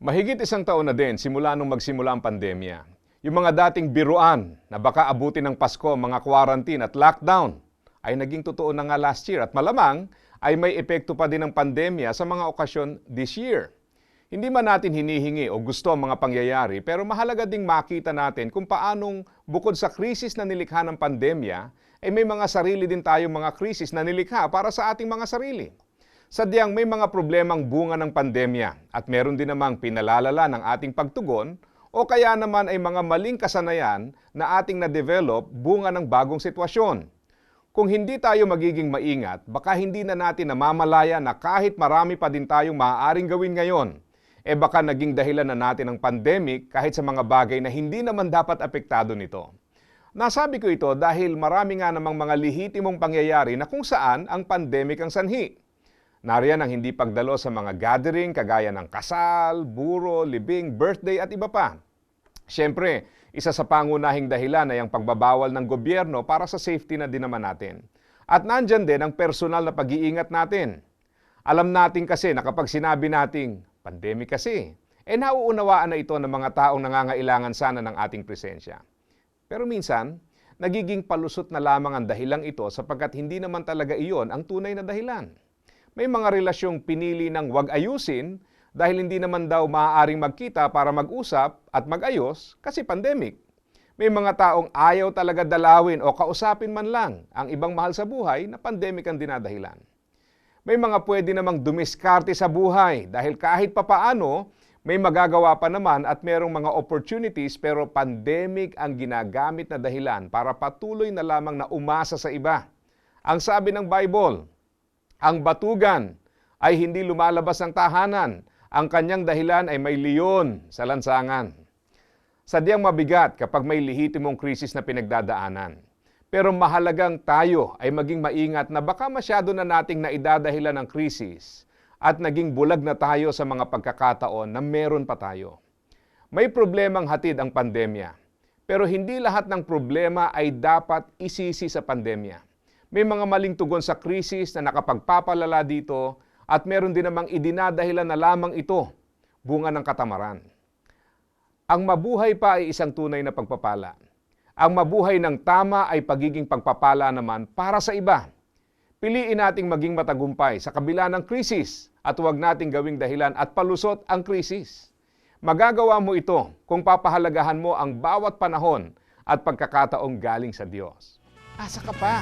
Mahigit isang taon na din simula nung magsimula ang pandemya. Yung mga dating biruan na baka abutin ng Pasko, mga quarantine at lockdown ay naging totoo na nga last year at malamang ay may epekto pa din ng pandemya sa mga okasyon this year. Hindi man natin hinihingi o gusto ang mga pangyayari pero mahalaga ding makita natin kung paanong bukod sa krisis na nilikha ng pandemya ay may mga sarili din tayong mga krisis na nilikha para sa ating mga sarili. Sadyang may mga problemang bunga ng pandemya at meron din namang pinalalala ng ating pagtugon o kaya naman ay mga maling kasanayan na ating na-develop bunga ng bagong sitwasyon. Kung hindi tayo magiging maingat, baka hindi na natin namamalaya na kahit marami pa din tayong maaaring gawin ngayon, eh baka naging dahilan na natin ng pandemic kahit sa mga bagay na hindi naman dapat apektado nito. Nasabi ko ito dahil marami nga namang mga lihitimong pangyayari na kung saan ang pandemic ang sanhi. Nariyan ang hindi pagdalo sa mga gathering kagaya ng kasal, buro, libing, birthday at iba pa. Siyempre, isa sa pangunahing dahilan ay ang pagbabawal ng gobyerno para sa safety na din naman natin. At nandyan din ang personal na pag-iingat natin. Alam natin kasi na kapag sinabi nating pandemic kasi, eh nauunawaan na ito ng mga taong nangangailangan sana ng ating presensya. Pero minsan, nagiging palusot na lamang ang dahilang ito sapagkat hindi naman talaga iyon ang tunay na dahilan. May mga relasyong pinili ng wag ayusin dahil hindi naman daw maaaring magkita para mag-usap at mag-ayos kasi pandemic. May mga taong ayaw talaga dalawin o kausapin man lang ang ibang mahal sa buhay na pandemic ang dinadahilan. May mga pwede namang dumiskarte sa buhay dahil kahit papaano, may magagawa pa naman at merong mga opportunities pero pandemic ang ginagamit na dahilan para patuloy na lamang na umasa sa iba. Ang sabi ng Bible, ang batugan ay hindi lumalabas ng tahanan. Ang kanyang dahilan ay may leon sa lansangan. Sadyang mabigat kapag may lehitimong krisis na pinagdadaanan. Pero mahalagang tayo ay maging maingat na baka masyado na nating naidadahilan ng krisis at naging bulag na tayo sa mga pagkakataon na meron pa tayo. May problemang hatid ang pandemya, pero hindi lahat ng problema ay dapat isisi sa pandemya. May mga maling tugon sa krisis na nakapagpapalala dito at meron din namang idinadahilan na lamang ito, bunga ng katamaran. Ang mabuhay pa ay isang tunay na pagpapala. Ang mabuhay ng tama ay pagiging pagpapala naman para sa iba. Piliin nating maging matagumpay sa kabila ng krisis at huwag nating gawing dahilan at palusot ang krisis. Magagawa mo ito kung papahalagahan mo ang bawat panahon at pagkakataong galing sa Diyos. Asa ka pa?